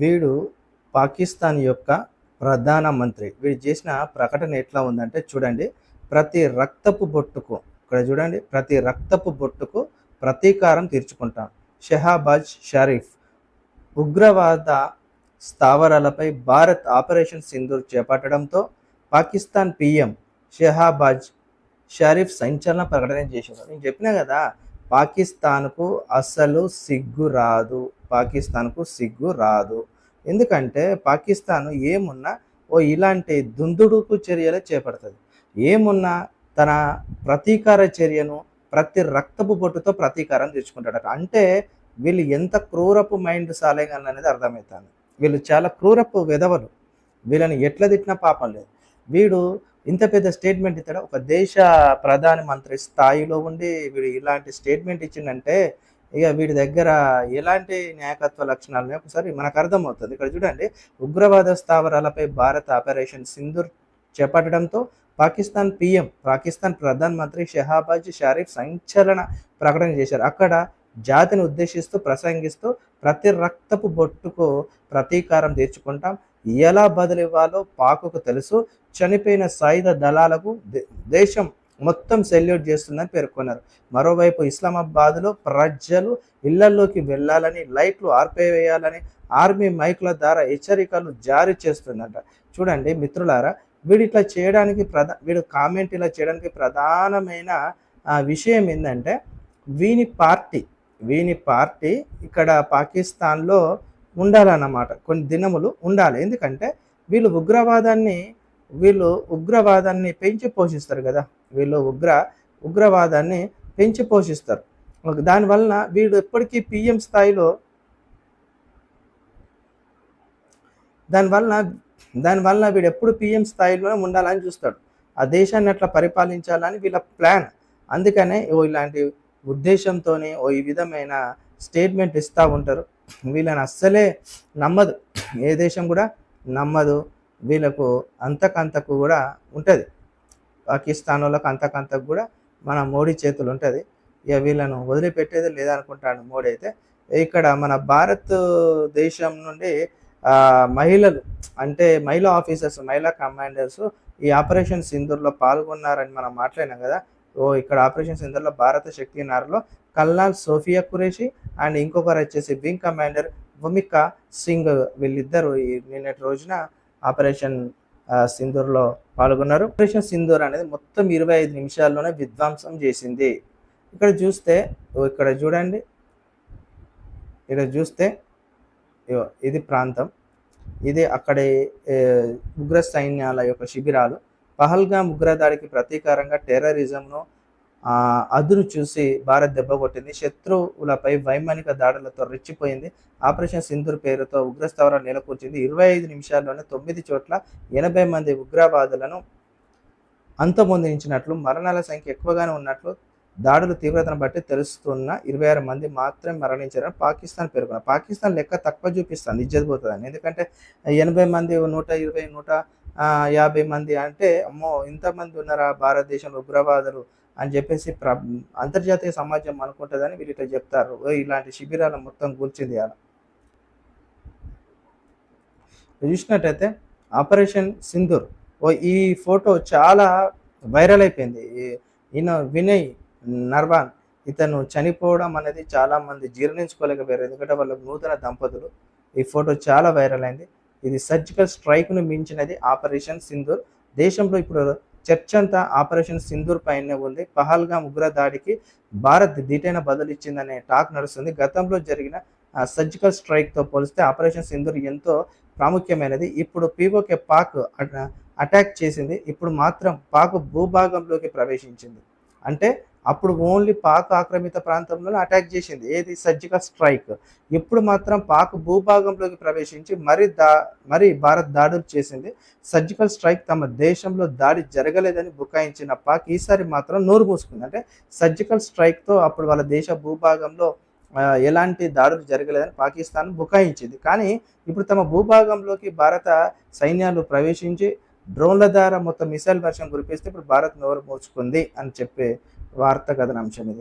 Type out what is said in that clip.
వీడు పాకిస్తాన్ యొక్క ప్రధానమంత్రి వీడు చేసిన ప్రకటన ఎట్లా ఉందంటే చూడండి ప్రతి రక్తపు బొట్టుకు ఇక్కడ చూడండి ప్రతి రక్తపు బొట్టుకు ప్రతీకారం తీర్చుకుంటాం. షెహాబాజ్ షరీఫ్ ఉగ్రవాద స్థావరాలపై భారత్ ఆపరేషన్ సింధూర్ చేపట్టడంతో పాకిస్తాన్ పిఎం షెహాబాజ్ షరీఫ్ సంచలన ప్రకటన చేశారు. నేను చెప్పినా కదా పాకిస్తాన్కు అసలు సిగ్గు రాదు. పాకిస్తాన్కు సిగ్గు రాదు. ఎందుకంటే పాకిస్తాన్ ఏమున్నా ఓ ఇలాంటి దుందుడుకు చర్యలే చేపడుతుంది. ఏమున్నా తన ప్రతీకార చర్యను ప్రతి రక్తపు బొట్టుతో ప్రతీకారం తెచ్చుకుంటాడట అంటే వీళ్ళు ఎంత క్రూరపు మైండ్ సాలేగన్ అనేది అర్థమవుతుంది వీళ్ళు చాలా క్రూరపు విధవలు. వీళ్ళని ఎట్లా తిట్టినా పాపం లేదు. వీడు ఇంత పెద్ద స్టేట్మెంట్ ఇస్తాడు ఒక దేశ ప్రధాన మంత్రి స్థాయిలో ఉండి వీడు ఇలాంటి స్టేట్మెంట్ ఇచ్చిందంటే ఇక వీటి దగ్గర ఎలాంటి న్యాయకత్వ లక్షణాలు ఒకసారి మనకు అర్థమవుతుంది. ఇక్కడ చూడండి ఉగ్రవాద స్థావరాలపై భారత్ ఆపరేషన్ సింధూర్ చేపట్టడంతో పాకిస్తాన్ పిఎం పాకిస్తాన్ ప్రధానమంత్రి షెహాబాజ్ షరీఫ్ సంచలన ప్రకటన చేశారు. అక్కడ జాతిని ఉద్దేశిస్తూ ప్రసంగిస్తూ ప్రతి రక్తపు బొట్టుకు ప్రతీకారం తీర్చుకుంటాం. ఎలా బదులివ్వాలో పాకుకు తెలుసు. చనిపోయిన సాయుధ దళాలకు దేశం మొత్తం సెల్యూట్ చేస్తుందని పేర్కొన్నారు. మరోవైపు ఇస్లామాబాద్లో ప్రజలు ఇళ్ళలోకి వెళ్ళాలని లైట్లు ఆర్పేయాలని ఆర్మీ మైకుల ద్వారా హెచ్చరికలు జారీ చేస్తుందంట. చూడండి మిత్రులారా వీడు ఇట్లా చేయడానికి ప్రధా వీడు కామెంట్ ఇలా చేయడానికి ప్రధానమైన విషయం ఏంటంటే వీని పార్టీ వీని పార్టీ ఇక్కడ పాకిస్తాన్లో ఉండాలన్నమాట. కొన్ని దినములు ఉండాలి. ఎందుకంటే వీళ్ళు ఉగ్రవాదాన్ని వీళ్ళు ఉగ్రవాదాన్ని పెంచి పోషిస్తారు కదా. వీళ్ళు ఉగ్ర ఉగ్రవాదాన్ని పెంచి పోషిస్తారు. దానివలన వీడు ఎప్పటికీ పిఎం స్థాయిలో దానివలన దానివల్ల వీడు ఎప్పుడు పిఎం స్థాయిలోనే ఉండాలని చూస్తాడు. ఆ దేశాన్ని అట్లా పరిపాలించాలని వీళ్ళ ప్లాన్. అందుకనే ఓ ఇలాంటి ఉద్దేశంతోనే ఓ ఈ విధమైన స్టేట్మెంట్ ఇస్తూ ఉంటారు. వీళ్ళని అస్సలే నమ్మదు. ఏ దేశం కూడా నమ్మదు. వీళ్ళకు అంతకంతకు కూడా ఉంటుంది. పాకిస్తాన్ వాళ్ళకు అంతకంతకు కూడా మన మోడీ చేతులు ఉంటుంది. ఇక వీళ్ళను వదిలిపెట్టేది లేదనుకుంటాడు మోడీ అయితే. ఇక్కడ మన భారతదేశం నుండి మహిళలు అంటే మహిళా ఆఫీసర్స్ మహిళా కమాండర్స్ ఈ ఆపరేషన్ సింధూర్లో పాల్గొన్నారని మనం మాట్లాడినాం కదా. ఓ ఇక్కడ ఆపరేషన్ సింధూర్లో భారత శక్తి నారులో కల్నాల్ సోఫియా కురేషి అండ్ ఇంకొకరు వచ్చేసి వింగ్ కమాండర్ భూమిక సింగ్ వీళ్ళిద్దరు ఈ నిన్నటి రోజున ఆపరేషన్ సింధూర్లో పాల్గొన్నారు. ఆపరేషన్ సింధూర్ అనేది మొత్తం ఇరవై ఐదు నిమిషాల్లోనే విధ్వంసం చేసింది. ఇక్కడ చూస్తే ఇక్కడ చూడండి. ఇక్కడ చూస్తే ఇది ప్రాంతం. ఇది అక్కడి ఉగ్ర సైన్యాల యొక్క శిబిరాలు. పహల్గా ఉగ్రదాడికి ప్రతీకారంగా టెర్రరిజంను అదును చూసి భారత్ దెబ్బ కొట్టింది. శత్రువులపై వైమానిక దాడులతో రెచ్చిపోయింది. ఆపరేషన్ సింధూర్ పేరుతో ఉగ్రస్థావరాలు నెలకొల్చింది. ఇరవై ఐదు నిమిషాల్లోనే తొమ్మిది చోట్ల ఎనభై మంది ఉగ్రవాదులను అంతమొందించినట్లు మరణాల సంఖ్య ఎక్కువగానే ఉన్నట్లు దాడుల తీవ్రతను బట్టి తెలుస్తున్న ఇరవై ఆరు మంది మాత్రమే మరణించారని పాకిస్తాన్ పేర్కొన్నారు పాకిస్తాన్ లెక్క తక్కువ చూపిస్తుంది. ఇజ్జత్ పోతుందని. ఎందుకంటే ఎనభై మంది నూట ఇరవై నూట యాభై మంది అంటే అమ్మో ఇంతమంది ఉన్నారా? భారతదేశంలో ఉగ్రవాదులు అని చెప్పేసి ప్ర అంతర్జాతీయ సమాజం అనుకుంటుందని వీళ్ళు ఇట్లా చెప్తారు. ఇలాంటి శిబిరాలు మొత్తం కూల్చింది అలా చూసినట్టయితే ఆపరేషన్ సింధూర్. ఓ ఈ ఫోటో చాలా వైరల్ అయిపోయింది. ఈయన వినయ్ నర్వాన్ ఇతను చనిపోవడం అనేది చాలా మంది జీర్ణించుకోలేకపోయారు. ఎందుకంటే వాళ్ళ నూతన దంపతులు. ఈ ఫోటో చాలా వైరల్ అయింది. ఇది సర్జికల్ స్ట్రైక్ను మించినది ఆపరేషన్ సింధూర్. దేశంలో ఇప్పుడు చర్చ అంతా ఆపరేషన్ సింధూర్ పైనే ఉంది. పహల్గా ఉగ్ర దాడికి భారత్ దీటైన బదులిచ్చిందనే టాక్ నడుస్తుంది. గతంలో జరిగిన సర్జికల్ స్ట్రైక్తో పోలిస్తే ఆపరేషన్ సింధూర్ ఎంతో ప్రాముఖ్యమైనది. ఇప్పుడు పీఓకే పాక్ అటాక్ చేసింది. ఇప్పుడు మాత్రం పాక్ భూభాగంలోకి ప్రవేశించింది. అంటే అప్పుడు ఓన్లీ పాక్ ఆక్రమిత ప్రాంతంలో అటాక్ చేసింది. ఏది? Surgical strike. ఇప్పుడు మాత్రం పాక్ భూభాగంలోకి ప్రవేశించి మరి దా మరి భారత్ దాడులు చేసింది. సర్జికల్ స్ట్రైక్ తమ దేశంలో దాడి జరగలేదని బుకాయించిన పాక్ ఈసారి మాత్రం నోరు మూసుకుంది. అంటే సర్జికల్ స్ట్రైక్తో అప్పుడు వాళ్ళ దేశ భూభాగంలో ఎలాంటి దాడులు జరగలేదని పాకిస్తాన్ బుకాయించింది. కానీ ఇప్పుడు తమ భూభాగంలోకి భారత సైన్యాలు ప్రవేశించి డ్రోన్ల ద్వారా మొత్తం మిసైల్ వర్షం కురిపిస్తే ఇప్పుడు భారత్ నోరు మోచుకుంది అని చెప్పే వార్త కథనాంశం ఇది.